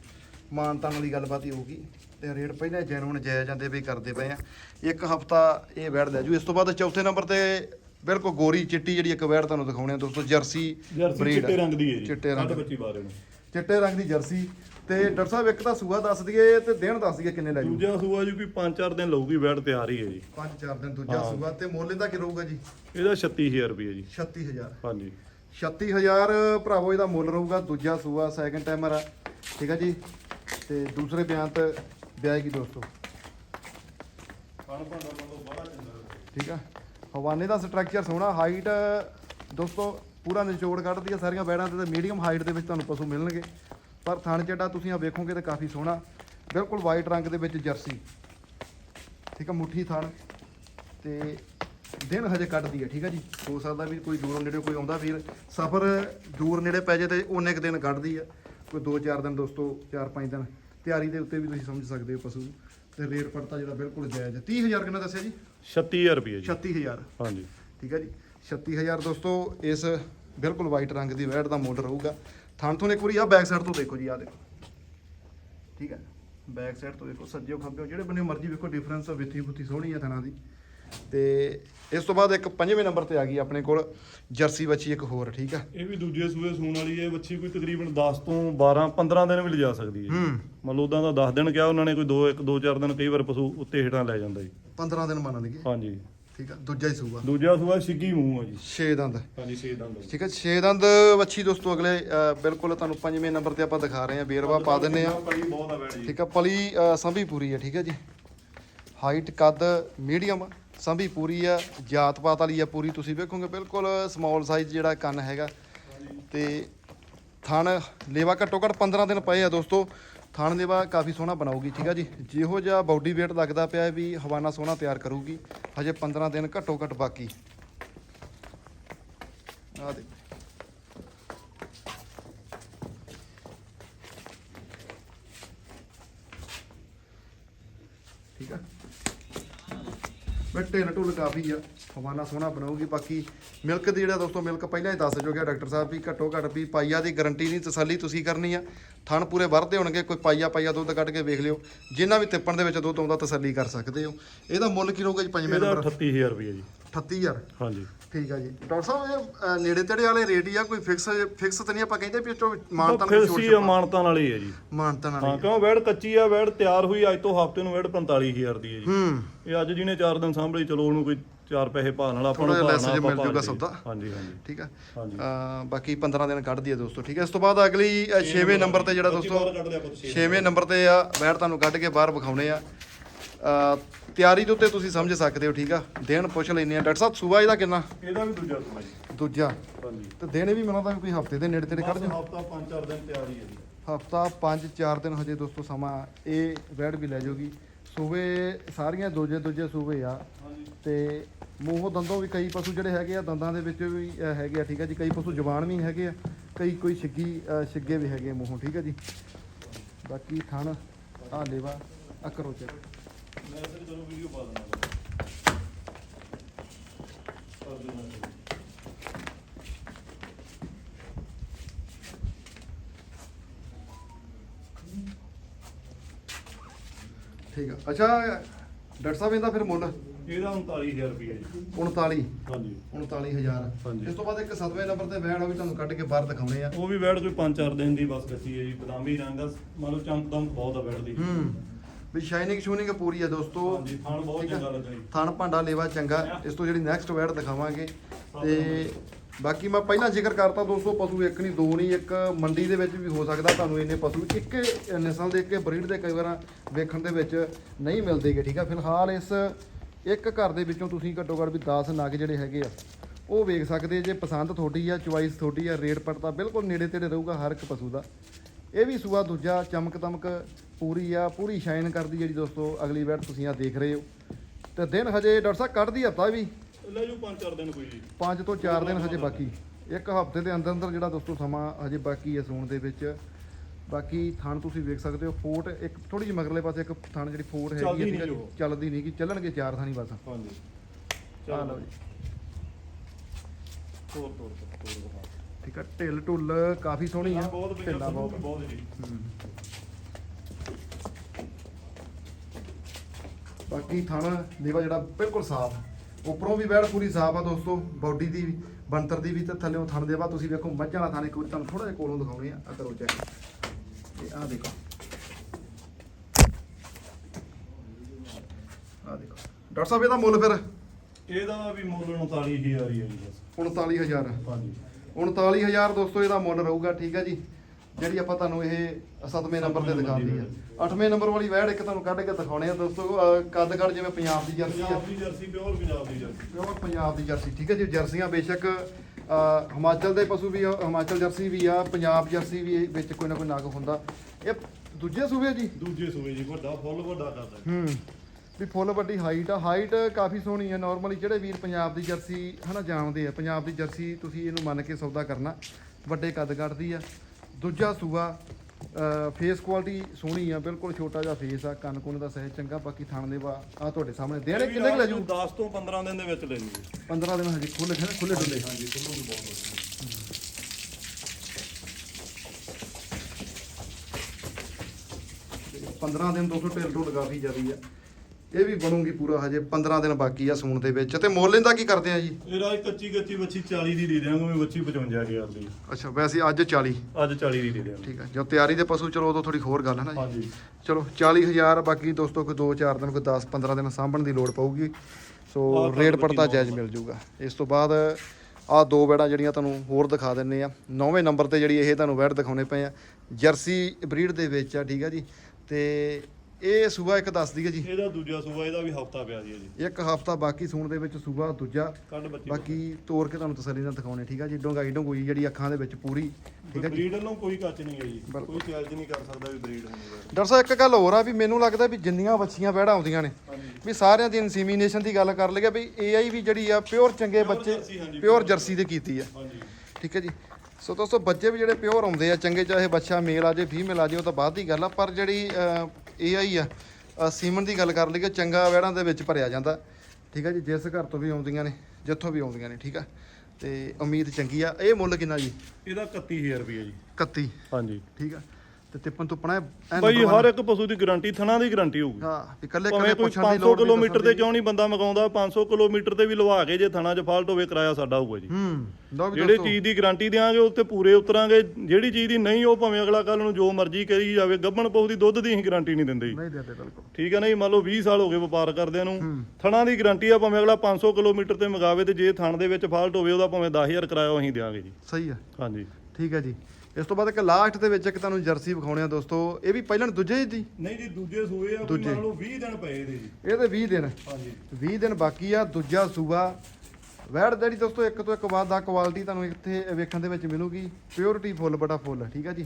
ਮਾਨਤਾਨ ਵਾਲੀ ਗੱਲਬਾਤ ਹੀ ਹੋਊਗੀ। ਤੇ ਰੇਟ ਪਹਿਲਾਂ ਜੈਨੂਨ ਜਾਇਜ਼ ਜਾਂਦੇ ਵੀ ਕਰਦੇ ਪਏ ਆ। ਇੱਕ ਹਫਤਾ ਇਹ ਵੈੜ ਲੈ ਜੂ। ਇਸ ਤੋਂ ਬਾਅਦ ਚੌਥੇ ਨੰਬਰ ਤੇ ਬਿਲਕੁਲ ਗੋਰੀ ਚਿੱਟੀ ਜਿਹੜੀ ਇੱਕ ਵੈੜ ਤੁਹਾਨੂੰ ਦਿਖਾਉਣੇ ਆ ਦੋਸਤੋ ਜਰਸੀ ਜਰਸੀ breed ਚਿੱਟੇ। ਰੰਗ ਦੀ ਹੈ ਜੀ। ਚਿੱਟੇ ਰੰਗ ਕੱਦ ਬੱਚੀ ਬਾਰੇ ਨੂੰ ਚਿੱਟੇ ਰੰਗ ਦੀ ਜਰਸੀ। ਤੇ ਡਾਕਟਰ ਸਾਹਿਬ ਇੱਕ ਤਾਂ ਸੂਆ ਦੱਸ ਦਈਏ ਤੇ ਦਿਨ ਦੱਸ ਦਈਏ ਕਿੰਨੇ ਲੈ ਜੂ? ਦੂਜਾ ਸੂਆ ਜੀ ਕੋਈ 5-4 ਦਿਨ ਲਊਗੀ ਬੈਡ ਤਿਆਰ ਹੀ ਹੈ ਜੀ। ਪੰਜ ਚਾਰ ਦਿਨ ਦੂਜਾ ਸੂਆ ਤੇ ਮੁੱਲ ਇਹਦਾ ਕੀ ਰਹੂਗਾ ਜੀ? ਇਹਦਾ 36000 ਰੁਪਏ ਜੀ। 36000 ਹਾਂਜੀ। 36000 ਭਰਾਵੋ ਇਹਦਾ ਮੁੱਲ ਰਹੂਗਾ ਦੂਜਾ ਸੂਆ ਸੈਕੰਡ ਟਾਈਮਰ ਆ। ਠੀਕ ਆ ਜੀ? ਤੇ ਦੂਸਰੇ ਬਿਆਨ ਤੇ ਵਿਆਹ ਕੀ ਦੋਸਤੋ। ਖਾਣ ਭਾਂਡਾ ਲਓ ਬੜਾ ਚੰਗਾ। ਠੀਕ ਆ? ਹਵਾਨੇ ਦਾ ਸਟਰਕਚਰ ਸੋਹਣਾ ਹਾਈਟ ਦੋਸਤੋ, ਪੂਰਾ ਨਿਚੋੜ ਕੱਢਦੀ ਆ ਸਾਰੀਆਂ ਬੈੜਾਂ ਤੇ ਮੀਡੀਅਮ ਹਾਈਟ ਦੇ ਵਿੱਚ ਤੁਹਾਨੂੰ ਪਸ਼ੂ ਮਿਲਣਗੇ। ਪਰ ਥਣ ਚੱਡਾ ਤੁਸੀਂ ਆ ਵੇਖੋਗੇ ਤਾਂ ਕਾਫੀ ਸੋਹਣਾ। ਬਿਲਕੁਲ ਵਾਈਟ ਰੰਗ ਦੇ ਵਿੱਚ ਜਰਸੀ। ਠੀਕ ਆ, ਮੁੱਠੀ ਥਣ। ਤੇ ਦਿਨ ਹਜੇ ਕੱਢਦੀ ਹੈ ਠੀਕ ਹੈ ਜੀ? ਹੋ ਸਕਦਾ ਵੀ ਕੋਈ ਦੂਰੋਂ ਨੇੜੇ ਕੋਈ ਆਉਂਦਾ ਵੀਰ। ਸਫ਼ਰ ਦੂਰ ਨੇੜੇ ਪੈ ਜੇ ਤੇ ਉਹਨੇ ਕੁ ਦਿਨ ਕੱਢਦੀ ਹੈ ਕੋਈ 2-4 ਦਿਨ ਦੋਸਤੋ 4-5 ਦਿਨ। ਤਿਆਰੀ ਦੇ ਉੱਤੇ ਵੀ ਤੁਸੀਂ ਸਮਝ ਸਕਦੇ ਹੋ ਪਸ਼ੂ ਨੂੰ। ਤੇ ਰੇਟ ਪੜਤਾ ਜਿਹੜਾ ਬਿਲਕੁਲ ਜਾਇਜ਼ ਹੈ 30000 ਕਿੰਨਾ ਦੱਸਿਆ ਜੀ? 36000 ਰੁਪਏ ਜੀ। 36000 ਹਾਂਜੀ। ਠੀਕ ਹੈ ਜੀ। 36000 ਦੋਸਤੋ ਇਸ ਬਿਲਕੁਲ ਵਾਈਟ ਰੰਗ ਦੀ ਵੈਟ ਦਾ ਮੋਡਲ ਰਹੂਗਾ। ਥਣ ਤੋਂ ਇੱਕ ਵਾਰੀ ਆ ਬੈਕ ਸਾਈਡ ਤੋਂ ਦੇਖੋ ਜੀ ਆ ਦੇਖੋ। ਠੀਕ ਹੈ। ਬੈਕ ਸਾਈਡ ਤੋਂ ਦੇਖੋ ਸੱਜਿਓ ਖੱਬਿਓ ਜਿਹੜੇ ਬੰਨੇ ਮਰਜ਼ੀ ਵੇਖੋ ਡਿਫਰੈਂਸ ਵਿੱਥੀ ਬੁੱਥੀ ਸੋਹਣੀ ਆ ਥਣਾਂ ਦੀ। ਤੇ ਇਸ ਤੋਂ ਬਾਅਦ ਇੱਕ ਪੰਜਵੇਂ ਨੰਬਰ ਤੇ ਆ ਗਈ ਆਪਣੇ ਕੋਲ ਜਰਸੀ ਬੱਚੀ ਇੱਕ ਹੋਰ ਠੀਕ ਆ? ਇਹ ਵੀ ਦੂਜੇ ਸੂਏ ਸੂਣ ਵਾਲੀ ਹੈ ਬੱਚੀ ਕੋਈ ਤਕਰੀਬਨ 10 ਤੋਂ 12 15 ਦਿਨ ਵੀ ਲਿਜਾ ਸਕਦੀ ਹੈ ਮੰਨ ਲਓ ਉਦਾਂ ਦਾ 10 ਦਿਨ ਕਿਹਾ ਉਹਨਾਂ ਨੇ ਕੋਈ 2 1 2 4 ਦਿਨ ਕਈ ਵਾਰ ਪਸ਼ੂ ਉੱਤੇ ਹੇਠਾਂ ਲੈ ਜਾਂਦਾ ਜੀ। 15 ਦਿਨ ਮੰਨ ਲਈਏ। ਹਾਂਜੀ। ਠੀਕ ਆ ਦੂਜਾ ਹੀ ਸੂਆ। ਦੂਜਾ ਸੂਆ ਛਿੱਗੀ ਮੂੰਹ ਆ ਜੀ। 6 ਦੰਦ। ਹਾਂਜੀ 6 ਦੰਦ। ਠੀਕ ਹੈ 6 ਦੰਦ ਬੱਚੀ ਦੋਸਤੋ ਅਗਲੇ ਅ, ਬਿਲਕੁਲ ਤੁਹਾਨੂੰ ਪੰਜਵੇਂ ਨੰਬਰ ਤੇ ਆਪਾਂ ਦਿਖਾ ਰਹੇ ਹਾਂ ਬੇਰਵਾ ਪਾ ਦਿੰਨੇ ਆ ਭਾਈ ਬਹੁਤ ਆ ਬੈਠ ਜੀ ਠੀਕ ਆ ਪਲੀ ਅ, ਸੰਭੀ ਪੂਰੀ ਹੈ ਠੀਕ ਹੈ ਜੀ। ਹਾਈਟ ਕੱਦ ਮੀਡੀਅਮ ਸੰਭੀ ਪੂਰੀ ਆ ਜਾਤ ਪਾਤ ਵਾਲੀ ਆ ਪੂਰੀ ਤੁਸੀਂ ਵੇਖੋਗੇ ਬਿਲਕੁਲ ਸਮਾਲ ਸਾਈਜ਼ ਜਿਹੜਾ ਕੰਨ ਹੈਗਾ। ਤੇ ਥਣ ਲੇਵਾ ਘੱਟੋ ਘੱਟ 15 ਦਿਨ ਪਏ ਆ ਦੋਸਤੋ। ਥਣ ਲੇਵਾ ਕਾਫੀ ਸੋਹਣਾ ਬਣਾਉਗੀ ਠੀਕ ਆ ਜੀ? ਜਿਹੋ ਜਿਹਾ ਬਾਡੀ weight ਲੱਗਦਾ ਪਿਆ ਵੀ ਹਵਾਨਾ ਸੋਹਣਾ ਤਿਆਰ ਕਰੂਗੀ। ਹਜੇ 15 ਦਿਨ ਘੱਟੋ ਘੱਟ ਬਾਕੀ। ਆ ਦੇ ਠੀਕ ਆ? ਬੱਟੇ ਨਟੁਲ ਕਾਫੀ ਆ, ਹਵਾਨਾ ਸੋਹਣਾ ਬਣਾਉਗੀ ਬਾਕੀ ਮਿਲਕ ਦੀ ਜਿਹੜਾ ਦੋਸਤੋ ਮਿਲਕ ਪਹਿਲਾਂ ਹੀ ਦੱਸ ਚੁੱਕਿਆ ਡਾਕਟਰ ਸਾਹਿਬ ਵੀ ਘੱਟੋ ਘੱਟ ਵੀ ਪਾਈਆ ਦੀ ਗਾਰੰਟੀ ਨਹੀਂ ਤਸੱਲੀ ਤੁਸੀਂ ਕਰਨੀ ਆ। ਥਣ ਪੂਰੇ ਵਰਦੇ ਹੋਣਗੇ ਕੋਈ ਪਾਈਆ ਪਾਈਆ ਦੁੱਧ ਕੱਢ ਕੇ ਵੇਖ ਲਿਓ। ਜਿੰਨਾ ਵੀ ਤਿੱਪਣ ਦੇ ਵਿੱਚ ਦੁੱਧ ਆਉਂਦਾ ਤਸੱਲੀ ਕਰ ਸਕਦੇ ਹੋ। ਇਹਦਾ ਮੁੱਲ ਕੀ ਰਹੂਗਾ ਜੀ ਪੰਜਵੇਂ ਇਹਦਾ ਨੰਬਰ? 38000 ਰੁਪਏ ਜੀ। 38000 ਹਾਂਜੀ। ਠੀਕ ਆ ਜੀ। ਡਾਕਟਰ ਸਾਹਿਬ ਇਹ ਨੇੜੇ ਤੇੜੇ ਵਾਲੇ ਰੇਟ ਹੀ ਆ ਕੋਈ ਫਿਕਸ ਫਿਕਸ ਤਾਂ ਨਹੀਂ ਆਪਾਂ ਕਹਿੰਦੇ ਵੀ ਚੋ ਮਾਨਤਾਨ ਫਿਰ ਕੋਈ ਸੀ ਛੋਟ ਅਮਾਨਤਾਂ ਵਾਲੀ ਹੈ ਜੀ। ਮਾਨਤਾਨ ਹਾਂ ਵਾਲੀ ਕਿਉਂ ਵੈੜ ਕੱਚੀ ਆ ਵੈੜ ਤਿਆਰ ਹੋਈ ਅੱਜ ਤੋਂ ਹਫ਼ਤੇ ਨੂੰ ਵੈੜ 45000 ਦੀ ਹੈ ਜੀ। ਹੂੰ। ਇਹ ਅੱਜ ਜਿਹਨੇ 4 ਦਿਨ ਸਾਂਭਲੀ ਚਲੋ ਉਹਨੂੰ ਕੋਈ 4 ਪੈਸੇ ਭਾਅ ਨਾਲ ਆਪਾਂ ਥੋੜ੍ਹਾ ਨੂੰ ਜਿਹਾ ਨਾਲ ਜਿਹਾ ਮਿਲ ਆਪਾਂ ਜੂਗਾ ਸੌਦਾ। ਹਾਂਜੀ ਹਾਂਜੀ। ਠੀਕ ਆ। ਹਾਂਜੀ। ਅ, ਬਾਕੀ 15 ਦਿਨ ਕੱਢਦੀ ਹੈ ਦੋਸਤੋ ਠੀਕ ਹੈ ਇਸ ਤੋਂ ਬਾਅਦ ਅਗਲੀ 6ਵੇਂ ਨੰਬਰ ਤੇ ਜਿਹੜਾ ਦੋਸਤੋ 6ਵੇਂ ਨੰਬਰ ਤੇ ਆ ਵੈਟ ਤੁਹਾਨੂੰ ਕੱਢ ਕੇ ਬਾਹਰ ਵਿਖਾਉਣੇ ਆ। ਤਿਆਰੀ ਦੇ ਉੱਤੇ ਤੁਸੀਂ ਸਮਝ ਸਕਦੇ ਹੋ ਠੀਕ ਆ? ਦਿਨ ਪੁੱਛ ਲੈਨੇ ਆ। ਡਾਕਟਰ ਸਾਹਿਬ ਸੂਬਾ ਇਹਦਾ ਕਿੰਨਾ? ਇਹਦਾ ਵੀ ਦੂਜਾ ਸਮਾਂ ਜੀ। ਦੂਜਾ? ਹਾਂਜੀ। ਤੇ ਦਿਨ ਵੀ ਮੈਨੂੰ ਲੱਗਦਾ ਕੋਈ ਹਫ਼ਤੇ ਦੇ ਨੇੜੇ ਤੇੜੇ ਕੱਢ ਜਾ ਹਫ਼ਤਾ 5-4 ਦਿਨ ਤਿਆਰੀ ਹੈ ਜੀ। ਹਫਤਾ 5-4 ਦਿਨ ਹਜੇ ਦੋਸਤੋ ਸਮਾਂ ਇਹ ਵੈਟ ਵੀ ਲੈ ਜਾਊਗੀ। ਸੂਬੇ ਸਾਰੀਆਂ ਦੂਜੇ ਦੂਜੇ ਸੂਬੇ ਆ। ਤੇ ਮੂੰਹੋਂ ਦੰਦੋਂ ਵੀ ਕਈ ਪਸ਼ੂ ਜਿਹੜੇ ਹੈਗੇ ਆ ਦੰਦਾਂ ਦੇ ਵਿੱਚ ਵੀ ਹੈਗੇ ਆ ਠੀਕ ਆ ਜੀ। ਕਈ ਪਸ਼ੂ ਜ਼ਬਾਨ ਵੀ ਹੈਗੇ ਆ ਕਈ ਕੋਈ ਛਿੱਗੀ ਛਿੱਗੇ ਵੀ ਹੈਗੇ ਮੂੰਹੋਂ ਠੀਕ ਆ ਜੀ। ਬਾਕੀ ਥਣ ਆ ਲੇਵਾ ਆ ਕਰੋ ਚੈੱਕ ਮੈਂ ਠੀਕ ਆ। ਅੱਛਾ ਡਾਕਟਰ ਸਾਹਿਬ ਇਹਦਾ ਫਿਰ ਮੁੱਲ? ਇਹਦਾ 39000 ਰੁਪਏ ਜੀ। 39 ਹਾਂਜੀ। 39000 ਹਾਂਜੀ। ਇਸ ਤੋਂ ਬਾਅਦ ਇੱਕ ਸਤਵੇਂ ਨੰਬਰ ਤੇ ਵੈਣ ਉਹ ਵੀ ਤੁਹਾਨੂੰ ਕੱਢ ਕੇ ਬਾਹਰ ਦਿਖਾਉਣੇ ਆ। ਉਹ ਵੀ ਬੈਠ ਕੋਈ 5-4 ਦਿਨ ਦੀ ਬਸ ਕੱਚੀ ਹੈ ਜੀ। ਬਦਾਮੀ ਰੰਗ ਦਾ ਮਤਲਬ ਚਮਕਦਮ ਬਹੁਤ ਆ ਦੀ। ਹੂੰ। ਵੀ ਸ਼ਾਈਨਿੰਗ ਸ਼ੂਨਿੰਗ ਪੂਰੀ ਆ ਦੋਸਤੋ। ਹਾਂਜੀ ਥਣ ਬਹੁਤ ਠੀਕ ਆ। ਚੰਗਾ ਲੱਗਾ ਜੀ। ਥਣ ਭਾਂਡਾ ਲੇਵਾ ਚੰਗਾ। ਇਸ ਤੋਂ ਜਿਹੜੀ ਨੈਕਸਟ ਵੈਡ ਦਿਖਾਵਾਂਗੇ। ਤੇ ਬਾਕੀ ਮੈਂ ਪਹਿਲਾਂ ਜ਼ਿਕਰ ਕਰਤਾ ਦੋਸਤੋ ਪਸ਼ੂ ਇੱਕ ਨਹੀਂ ਦੋ ਨਹੀਂ ਇੱਕ ਮੰਡੀ ਦੇ ਵਿੱਚ ਵੀ ਹੋ ਸਕਦਾ ਤੁਹਾਨੂੰ ਇੰਨੇ ਪਸ਼ੂ ਇੱਕੇ ਨਸਲ ਦੇ ਇੱਕੇ ਬਰੀਡ ਦੇ ਕਈ ਵਾਰ ਵੇਖਣ ਦੇ ਵਿੱਚ ਨਹੀਂ ਮਿਲਦੇਗੇ ਠੀਕ ਆ? ਫਿਲਹਾਲ ਇਸ ਇੱਕ ਘਰ ਦੇ ਵਿੱਚੋਂ ਤੁਸੀਂ ਘੱਟੋ ਘੱਟ ਵੀ 10 ਨਗ ਜਿਹੜੇ ਹੈਗੇ ਆ ਉਹ ਵੇਖ ਸਕਦੇ ਜੇ ਪਸੰਦ ਤੁਹਾਡੀ ਆ ਚੁਆਇਸ ਤੁਹਾਡੀ ਆ ਰੇਟ ਪੜਤਾ ਬਿਲਕੁਲ ਨੇੜੇ ਤੇੜੇ ਰਹੂਗਾ ਹਰ ਇੱਕ ਪਸ਼ੂ ਦਾ। ਇਹ ਵੀ ਸੂਆ ਦੂਜਾ ਚਮਕ ਦਮਕ ਪੂਰੀ ਆ ਪੂਰੀ ਸ਼ਾਈਨ ਕਰਦੀ ਜਿਹੜੀ ਦੋਸਤੋ ਅਗਲੀ ਵਾਰ ਤੁਸੀਂ ਆ ਦੇਖ ਰਹੇ ਹੋ। ਤੇ ਦਿਨ ਹਜੇ ਡਾਕਟਰ ਸਾਹਿਬ ਕੱਢਦੀ ਹਫਤਾ ਵੀ? ਲੈ ਜੂ 5-4 ਦਿਨ ਕੋਈ ਜੀ 5 ਤੋਂ 4 ਦਿਨ ਹਜੇ ਬਾਕੀ। ਇੱਕ ਹਫ਼ਤੇ ਦੇ ਅੰਦਰ ਅੰਦਰ ਜਿਹੜਾ ਦੋਸਤੋ ਸਮਾਂ ਹਜੇ ਬਾਕੀ ਹੈ ਸੂਣ ਦੇ ਵਿੱਚ। ਬਾਕੀ ਥਣ ਤੁਸੀਂ ਵੇਖ ਸਕਦੇ ਹੋ ਫੋਟ ਇੱਕ ਥੋੜੀ ਜਿਹੀ ਮਗਰਲੇ ਪਾਸੇ ਇੱਕ ਥਣ ਜਿਹੜੀ ਫੋਟ ਹੈਗੀ ਹੈ। ਚੱਲਦੀ ਨਹੀਂ ਕਿ ਚੱਲਣਗੇ ਚਾਰ ਥਾਣੀ ਬਸ। ਹਾਂਜੀ। ਲਓ ਜੀ। ਤੋੜ ਤੋੜ ਤੋੜ ਠੀਕ ਆ ਢਿੱਲ ਢੁੱਲ ਕਾਫੀ ਸੋਹਣੀ ਆ। ਬਹੁਤ ਢਿੱਲਾ ਬਹੁਤ। ਬਹੁਤ ਜੀ ਹੂੰ। ਬਾਕੀ ਥਣ ਲੇਵਾ ਜਿਹੜਾ ਬਿਲਕੁਲ ਸਾਫ਼। ਉੱਪਰੋਂ ਵੀ ਬੈੜ ਪੂਰੀ ਸਾਫ਼ ਆ ਦੋਸਤੋ ਬਾਡੀ ਦੀ ਬੰਤਰ ਦੀ ਵੀ ਤੇ ਥੱਲੇੋਂ ਥਣ ਦੇਵਾ ਤੁਸੀਂ ਵੇਖੋ ਮੱਝਾਂ ਵਾਲਾ ਥਾਣੇ ਕੋਈ ਤੁਹਾਨੂੰ ਥੋੜਾ ਜਿਹਾ ਕੋਲੋਂ ਦਿਖਾਉਣੇ ਆ। ਆ ਕਰੋ ਚੈੱਕ। ਤੇ ਆ ਦੇਖੋ। ਆ ਦੇਖੋ। ਡਾਕਟਰ ਸਾਹਿਬ ਇਹਦਾ ਮੁੱਲ ਫਿਰ? ਇਹਦਾ ਵੀ ਮੁੱਲ 39000 ਹੀ ਹੈ ਜੀ ਬਸ। 39000 ਹਾਂਜੀ। 39000 ਦੋਸਤੋ ਇਹਦਾ ਮੁੱਲ ਰਹੂਗਾ ਠੀਕ ਹੈ ਜੀ। ਜਿਹੜੀ ਆਪਾਂ ਤੁਹਾਨੂੰ ਇਹ ਸੱਤਵੇਂ ਨੰਬਰ ਤੇ ਦਿਖਾਉਂਦੀ ਆ ਅੱਠਵੇਂ ਨੰਬਰ ਵਾਲੀ ਵੈੜ ਇੱਕ ਤੁਹਾਨੂੰ ਕੱਢ ਕੇ ਦਿਖਾਉਣੇ ਆ ਦੋਸਤੋ। ਕੱਦ ਕੱਦ ਜਿਵੇਂ ਪੰਜਾਬ ਦੀ ਜਰਸੀ ਆ ਪੰਜਾਬ ਦੀ ਜਰਸੀ ਪਿਓਰ ਪੰਜਾਬ ਦੀ ਜਰਸੀ। ਪਿਓਰ ਪੰਜਾਬ ਦੀ ਜਰਸੀ ਠੀਕ ਹੈ ਜੀ। ਜਰਸੀਆਂ ਬੇਸ਼ੱਕ ਹਿਮਾਚਲ ਦੇ ਪਸ਼ੂ ਵੀ ਆ ਹਿਮਾਚਲ ਜਰਸੀ ਵੀ ਆ ਪੰਜਾਬ ਜਰਸੀ ਵੀ ਵਿੱਚ ਕੋਈ ਨਾ ਕੋਈ ਨਗ ਹੁੰਦਾ। ਇਹ ਦੂਜੇ ਸੂਬੇ ਜੀ? ਦੂਜੇ ਸੂਏ ਜੀ ਵੱਡਾ ਫੁੱਲ ਵੱਡਾ ਕਰਦਾ ਹੂੰ। ਵੀ ਫੁੱਲ ਵੱਡੀ ਹਾਈਟ ਆ। ਹਾਈਟ ਕਾਫੀ ਸੋਹਣੀ ਆ। ਨਾਰਮਲੀ ਜਿਹੜੇ ਵੀਰ ਪੰਜਾਬ ਦੀ ਜਰਸੀ ਹਨਾ ਜਾਣਦੇ ਆ। ਪੰਜਾਬ ਦੀ ਜਰਸੀ ਤੁਸੀਂ ਇਹਨੂੰ ਮੰਨ ਕੇ ਸੌਦਾ ਕਰਨਾ। ਵੱਡੇ ਕੱਦ ਕੱਢਦੀ ਆ। ਦੂਜਾ ਸੂਆ ਫੇਸ ਕੁਆਲਿਟੀ ਸੋਹਣੀ ਆ। ਬਿਲਕੁਲ ਛੋਟਾ ਜਿਹਾ ਫੇਸ ਆ। ਕੰਨ ਕੁੰਨ ਦਾ ਸਹਿਜ ਚੰਗਾ। ਬਾਕੀ ਥਣ ਦੇ ਵਾ ਆ ਤੁਹਾਡੇ ਸਾਹਮਣੇ। ਦੇਣੇ ਕਿੰਨੇ ਕੁ ਲੈ ਜੂ 10 ਤੋਂ 15 ਦਿਨ ਦੇ ਵਿੱਚ ਲੈ ਜੂ 15 ਦਿਨ ਹਜੇ ਖੁੱਲੇ ਖੁੱਲੇ ਡੁੱਲੇ। ਹਾਂਜੀ ਖੁੱਲੂ ਬਹੁਤ ਵਧੀਆ। 15 ਦਿਨ 200 ਢਿੱਲ ਢੁੱਲ ਕਾਫੀ ਜ਼ਿਆਦੀ ਆ। ਇਹ ਵੀ ਬਣੂਗੀ ਪੂਰਾ ਹਜੇ 15 ਦਿਨ ਬਾਕੀ ਆ ਸੂਣ ਦੇ ਵਿੱਚ। ਤੇ ਮੁੱਲ ਇਹਦਾ ਕੀ ਕਰਦੇ ਆ ਜੀ? ਇਹਦਾ ਇੱਕ ਕੱਚੀ ਕੱਚੀ ਬੱਚੀ 40 ਦੀ ਦੇ ਦਿਆਂਗੇ ਮੈਂ ਬੱਚੀ 55000 ਦੀ ਅੱਛਾ ਵੈਸੇ ਅੱਜ 40 ਅੱਜ 40 ਦੀ ਦੇ ਦਿਆਂਗੇ। ਠੀਕ ਆ। ਜੋ ਤਿਆਰੀ ਦੇ ਪਸ਼ੂ ਚਲੋ ਉਦੋਂ ਥੋੜੀ ਹੋਰ ਗੱਲ ਹੈ ਨਾ ਜੀ। ਹਾਂਜੀ। ਚਲੋ 40000 ਬਾਕੀ ਦੋਸਤੋ ਕੋਈ 2-4 ਦਿਨ ਕੋਈ 10-15 ਦਿਨ ਸਾਂਭਣ ਦੀ ਲੋੜ ਪਊਗੀ। ਸੋ ਰੇਟ ਪੜਤਾ ਜਾਇਜ਼ ਮਿਲ ਜਾਊਗਾ ਇਸ ਤੋਂ ਬਾਅਦ ਆ ਦੋ ਵੈੜਾਂ ਜਿਹੜੀਆਂ ਤੁਹਾਨੂੰ ਹੋਰ ਦਿਖਾ ਦਿੰਨੇ ਆ। ਨੌਵੇਂ ਨੰਬਰ ਤੇ ਜਿਹੜੀ ਇਹ ਤੁਹਾਨੂੰ ਵੈੜ ਦਿਖਾਉਣੇ ਪਏ ਆ। ਜਰਸੀ ਬਰੀਡ ਦੇ ਵਿੱਚ ਆ ਠੀਕ ਆ ਜੀ। ਤੇ ਇਹ ਸੂਆ ਇੱਕ ਦੱਸਦੀ ਹੈ ਜੀ। ਇਹਦਾ ਦੂਜਾ ਸੂਆ ਇਹਦਾ ਵੀ ਹਫਤਾ ਪਿਆ ਜੀ ਜੀ ਇੱਕ ਹਫਤਾ ਬਾਕੀ ਸੂਣ ਦੇ ਵਿੱਚ ਸੂਆ ਦੂਜਾ ਕੱਢ ਬੱਚੀ ਬਾਕੀ ਤੋੜ ਕੇ ਤੁਹਾਨੂੰ ਤਸੱਲੀ ਨਾਲ ਦਿਖਾਉਣੇ ਠੀਕ ਆ ਜੀ? ਡੋਂਗਾਈ ਡੋਂਗੋਈ ਜਿਹੜੀ ਅੱਖਾਂ ਦੇ ਵਿੱਚ ਪੂਰੀ ਠੀਕ ਆ ਜੀ? ਬਰੀਡ ਨੂੰ ਕੋਈ ਕੱਚ ਨਹੀਂ ਹੈ ਜੀ। ਕੋਈ ਚੈਲੰਜ ਨਹੀਂ ਕਰ ਸਕਦਾ ਵੀ ਬਰੀਡ ਹੁੰਦੀ ਹੈ। ਡਾਕਟਰ ਸਾਹਿਬ ਇੱਕ ਗੱਲ ਹੋਰ ਆ ਵੀ ਮੈਨੂੰ ਲੱਗਦਾ ਵੀ ਜਿੰਨੀਆਂ ਬੱਚੀਆਂ ਵੈੜਾਂ ਆਉਂਦੀਆਂ ਨੇ ਵੀ ਸਾਰਿਆਂ ਦੀ ਇਨਸੀਮੀਨੇਸ਼ਨ ਦੀ ਗੱਲ ਕਰ ਲਈਏ ਵੀ ਏਆਈ ਵੀ ਜਿਹੜੀ ਆ ਪਿਓਰ ਚੰਗੇ ਬੱਚੇ ਪਿਓਰ ਜਰਸੀ ਦੇ ਕੀਤੀ ਆ। ਠੀਕ ਹੈ ਜੀ? ਸੋ ਦੋਸਤੋ ਬੱਚੇ ਵੀ ਜਿਹੜੇ ਪਿਓਰ ਆਉਂਦੇ ਆ ਚੰਗੇ ਚਾਹੇ ਬੱਚਾ ਮੇਲ ਆ ਜੇ ਫੀਮੇਲ ਆ ਜੇ ਉਹ ਤਾਂ ਬਾਅਦ ਦੀ ਗੱਲ ਆ ਪਰ ਜਿਹੜੀ ਏਆਈ ਆ। ਸੀਮਨ ਦੀ ਗੱਲ ਕਰ ਲਈਏ ਚੰਗਾ ਵੈੜਾਂ ਦੇ ਵਿੱਚ ਭਰਿਆ ਜਾਂਦਾ। ਠੀਕ ਹੈ ਜੀ ਜਿਸ ਘਰ ਤੋਂ ਵੀ ਆਉਂਦੀਆਂ ਨੇ ਜਿੱਥੋਂ ਵੀ ਆਉਂਦੀਆਂ ਨੇ ਠੀਕ ਆ। ਤੇ ਉਮੀਦ ਚੰਗੀ ਆ। ਇਹ ਮੁੱਲ ਕਿੰਨਾ ਜੀ? ਇਹਦਾ 31000 ਰੁਪਏ ਜੀ। 31 ਹਾਂਜੀ। ਠੀਕ ਆ। ਤੇ ਤੁਪਣਾ ਭਾਈ number one। ਹਰ ਇੱਕ ਪਸ਼ੂ ਦੀ ਗਾਰੰਟੀ ਥਣਾ ਦੀ ਗਾਰੰਟੀ ਹੋਊਗੀ। ਹਾਂ ਵੀ ਕੱਲੇ ਕੱਲੇ ਪੁੱਛਣ ਦੀ 500 ਲੋੜ ਨਹੀਂ ਕਿਲੋਮੀਟਰ ਤੇ। ਕਿਉਂ ਨਹੀਂ ਬੰਦਾ ਮਗਾਉਂਦਾ 500 ਕਿਲੋਮੀਟਰ ਤੇ ਵੀ ਲਵਾ ਕੇ ਜੇ ਥਣਾ 'ਚ ਫਾਲਟ ਹੋਵੇ ਕਿਰਾਇਆ ਸਾਡਾ ਹੋਊਗਾ ਜੀ। ਹੂੰ ਜਿਹੜੇ ਚੀਜ਼ ਦੀ ਗਾਰੰਟੀ ਦੇਾਂਗੇ ਉੱਤੇ ਪੂਰੇ ਉਤਰਾਂਗੇ। ਜਿਹੜੀ ਚੀਜ਼ ਦੀ ਨਹੀਂ ਉਹ ਭਾਵੇਂ ਅਗਲਾ ਕੱਲ ਨੂੰ ਜੋ ਮਰਜ਼ੀ ਕਰੀ ਜਾਵੇ। ਗੱਬਣ ਪਹੂ ਦੀ ਦੁੱਧ ਦੀ ਅਸੀਂ ਗਾਰੰਟੀ ਨਹੀਂ ਦਿੰਦੇ ਜੀ। ਨਹੀਂ ਦਿੰਦੇ ਬਿਲਕੁਲ। ਠੀਕ ਹੈ ਨਾ ਜੀ? ਮੰਨ ਲਓ 20 ਸਾਲ ਹੋ ਗਏ ਵਪਾਰ ਕਰਦਿਆਂ ਨੂੰ। ਥਣਾ ਦੀ ਗਾਰੰਟੀ ਆ ਭਾਵੇਂ ਅਗਲਾ 500 ਕਿਲੋਮੀਟਰ ਤੇ ਮਗਾਵੇ ਤੇ ਜੇ ਥਣ ਦੇ ਵਿੱਚ ਫਾਲਟ ਹੋਵੇ ਉਹਦਾ ਭਾਵੇਂ 10000 ਕਿਰਾਇਆ ਅਸੀਂ ਦੇਾਂਗੇ ਜੀ। ਸਹੀ ਆ ਹਾਂਜੀ। ਠੀਕ ਹੈ ਜੀ। ਇਸ ਤੋਂ ਬਾਅਦ ਇੱਕ ਲਾਸਟ ਦੇ ਵਿੱਚ ਇੱਕ ਤੁਹਾਨੂੰ ਜਰਸੀ ਵਿਖਾਉਣੇ ਆ ਦੋਸਤੋ ਇਹ ਵੀ ਪਹਿਲਾਂ ਦੂਜੇ ਦੀ ਨਹੀਂ ਜੀ ਦੂਜੇ ਸੂਏ ਆ ਕੋਈ। ਮੰਨ ਲਓ 20 ਦਿਨ ਪਏ ਇਹਦੇ ਜੀ। ਇਹਦੇ 20 ਦਿਨ। ਹਾਂਜੀ। 20 ਦਿਨ ਬਾਕੀ ਆ ਦੂਜਾ ਸੂਆ। ਵੈੜ ਜਿਹੜੀ ਦੋਸਤੋ ਇੱਕ ਤੋਂ ਇੱਕ ਬਾਅਦ ਦਾ ਕੁਆਲਿਟੀ ਤੁਹਾਨੂੰ ਇੱਥੇ ਵੇਖਣ ਦੇ ਵਿੱਚ ਮਿਲੂਗੀ। ਪਿਓਰਿਟੀ ਫੁੱਲ ਬੜਾ ਫੁੱਲ ਠੀਕ ਆ ਜੀ?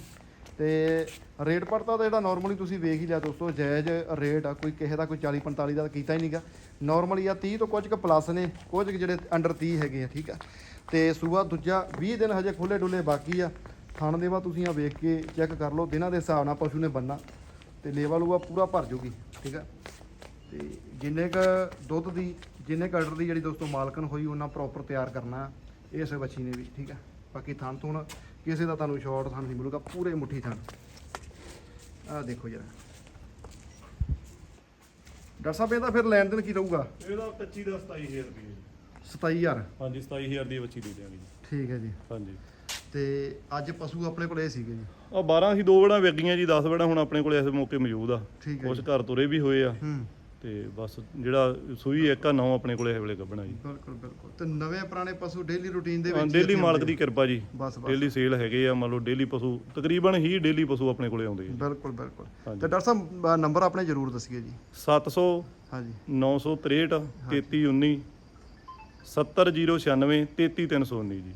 ਤੇ ਰੇਟ ਪੜਤਾ ਤਾਂ ਜਿਹੜਾ ਨਾਰਮਲੀ ਤੁਸੀਂ ਵੇਖ ਹੀ ਲਿਆ ਦੋਸਤੋ ਜਾਇਜ਼ ਰੇਟ ਆ ਕੋਈ ਕਿਸੇ ਦਾ ਕੋਈ 40 45 ਦਾ ਕੀਤਾ ਹੀ ਨਹੀਂਗਾ। ਨਾਰਮਲੀ ਆ 30 ਤੋਂ ਕੁਝ ਕੁ ਪਲੱਸ ਨੇ ਕੁਝ ਜਿਹੜੇ ਅੰਡਰ 30 ਹੈਗੇ ਆ ਠੀਕ ਆ? ਤੇ ਸੂਆ ਦੂਜਾ 20 ਦਿਨ ਹਜੇ ਖੁੱਲੇ ਡੁੱਲੇ ਬਾਕੀ ਆ। ਥਣ ਦੇਵਾ ਤੁਸੀਂ ਆ ਵੇਖ ਕੇ ਚੈੱਕ ਕਰ ਲਓ ਦਿਨਾਂ ਦੇ ਹਿਸਾਬ ਨਾਲ ਪਸ਼ੂ ਨੇ ਬੰਨਾ ਤੇ ਲੇਵਾ ਲੂਆ ਪੂਰਾ ਭਰ ਜੂਗੀ ਠੀਕ ਆ? ਤੇ ਜਿੰਨੇ ਕ ਦੁੱਧ ਦੀ ਜਿੰਨੇ ਕ ਆਰਡਰ ਦੀ ਜਿਹੜੀ ਦੋਸਤੋ ਮਾਲਕਨ ਹੋਈ ਉਹਨਾਂ ਪ੍ਰੋਪਰ ਤਿਆਰ ਕਰਨਾ ਇਸ ਬੱਚੀ ਨੇ ਵੀ ਠੀਕ ਆ? ਬਾਕੀ ਥਣ ਤੋਂ ਕਿਸੇ ਦਾ ਤੁਹਾਨੂੰ ਸ਼ਾਰਟ ਥਣ ਨਹੀਂ ਮਿਲੂਗਾ ਪੂਰੇ ਮੁੱਠੀ ਥਣ ਆਹ ਦੇਖੋ ਜਰਾ। ਡਾਕਟਰ ਸਾਹਿਬ ਇਹਦਾ ਫਿਰ ਲੈਣ ਦੇਣ ਕੀ ਰਹੂਗਾ? ਇਹਦਾ ਕੱਚੀ ਦਾ 27000 ਰੁਪਏ। ਜੀ 27000 ਹਾਂਜੀ 27000 ਦੀ ਬੱਚੀ ਦੇ ਦਿਆਂਗੇ। ਜੀ ਠੀਕ ਹੈ ਜੀ। ਹਾਂਜੀ। ਤੇ ਅੱਜ ਪਸ਼ੂ ਆਪਣੇ ਕੋਲ ਇਹ ਸੀਗੇ ਜੀ। ਆ 12 ਸੀ ਦੋ ਵੜਾ ਵੇਗੀਆਂ ਜੀ 10 ਵੜਾ ਹੁਣ ਆਪਣੇ ਕੋਲ ਇਸ ਮੌਕੇ ਮੌਜੂਦ ਆ। ਠੀਕ ਹੈ ਕੁਝ ਘਰ ਤੁਰੇ ਵੀ ਹੋਏ ਆ। ਹੂੰ। ਤੇ ਬਸ ਜਿਹੜਾ ਸੂਈ ਇੱਕ ਆ ਨੌ ਆਪਣੇ ਕੋਲੇ ਇਹ ਵੇਲੇ ਗੱਭਣਾ ਜੀ। ਬਿਲਕੁਲ ਬਿਲਕੁਲ। ਤੇ ਨਵੇਂ ਪੁਰਾਣੇ ਪਸ਼ੂ ਡੇਲੀ ਰੂਟੀਨ ਦੇ ਵਿੱਚ ਡੇਲੀ ਮਾਲਕ ਦੀ ਕਿਰਪਾ ਜੀ। ਬਸ ਬਸ। ਡੇਲੀ ਸੇਲ ਹੈਗੇ ਆ ਮੰਨ ਲਓ ਡੇਲੀ ਪਸ਼ੂ ਤਕਰੀਬਨ ਹੀ ਡੇਲੀ ਪਸ਼ੂ ਆਪਣੇ ਕੋਲੇ ਆਉਂਦੇ ਆ। ਬਿਲਕੁਲ ਬਿਲਕੁਲ। ਤੇ ਡਾਕਟਰ ਸਾਹਿਬ ਨੰਬਰ ਆਪਣੇ ਜ਼ਰੂਰ ਦੱਸੀਏ ਜੀ। 700 ਹਾਂਜੀ 963 3319 70096 33319 ਜੀ।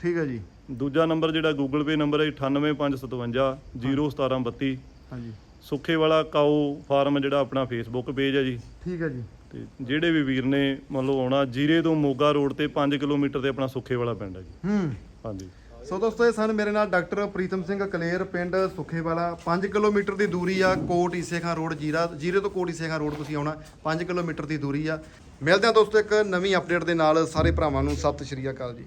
ਠੀਕ ਹੈ ਜੀ। ਦੂਜਾ ਨੰਬਰ ਜਿਹੜਾ ਗੂਗਲ ਪੇ ਨੰਬਰ ਹੈ 98557 01732 ਹਾਂਜੀ। ਸੁੱਖੇ ਵਾਲਾ ਕਾਓ ਫਾਰਮ ਜਿਹੜਾ ਆਪਣਾ ਫੇਸਬੁੱਕ ਪੇਜ ਹੈ ਜੀ। ਠੀਕ ਹੈ ਜੀ। ਤੇ ਜਿਹੜੇ ਵੀ ਵੀਰ ਨੇ ਮੰਨ ਲਓ ਆਉਣਾ ਜੀਰੇ ਤੋਂ ਮੋਗਾ ਰੋਡ ਤੇ 5 ਕਿਲੋਮੀਟਰ ਤੇ ਆਪਣਾ ਸੁੱਖੇ ਵਾਲਾ ਪਿੰਡ ਹੈ ਜੀ। ਹੂੰ। ਹਾਂਜੀ। ਸੋ ਦੋਸਤੋ ਇਹ ਸਨ ਮੇਰੇ ਨਾਲ ਡਾਕਟਰ ਪ੍ਰੀਤਮ ਸਿੰਘ ਕਲੇਰ ਪਿੰਡ ਸੁਖੇਵਾਲਾ। 5 ਕਿਲੋਮੀਟਰ ਦੀ ਦੂਰੀ ਆ ਕੋਟ ਈਸੇ ਖਾਂ ਰੋਡ ਜੀਰਾ। ਜੀਰੇ ਤੋਂ ਕੋਟ ਈਸੇ ਖਾਂ ਰੋਡ ਤੁਸੀਂ ਆਉਣਾ 5 ਕਿਲੋਮੀਟਰ ਦੀ ਦੂਰੀ ਆ। ਮਿਲਦੇ ਆ ਦੋਸਤੋ ਇੱਕ ਨਵੀਂ ਅਪਡੇਟ ਦੇ ਨਾਲ। ਸਾਰੇ ਭਰਾਵਾਂ ਨੂੰ ਸਤਿ ਸ਼੍ਰੀ ਅਕਾਲ ਜੀ।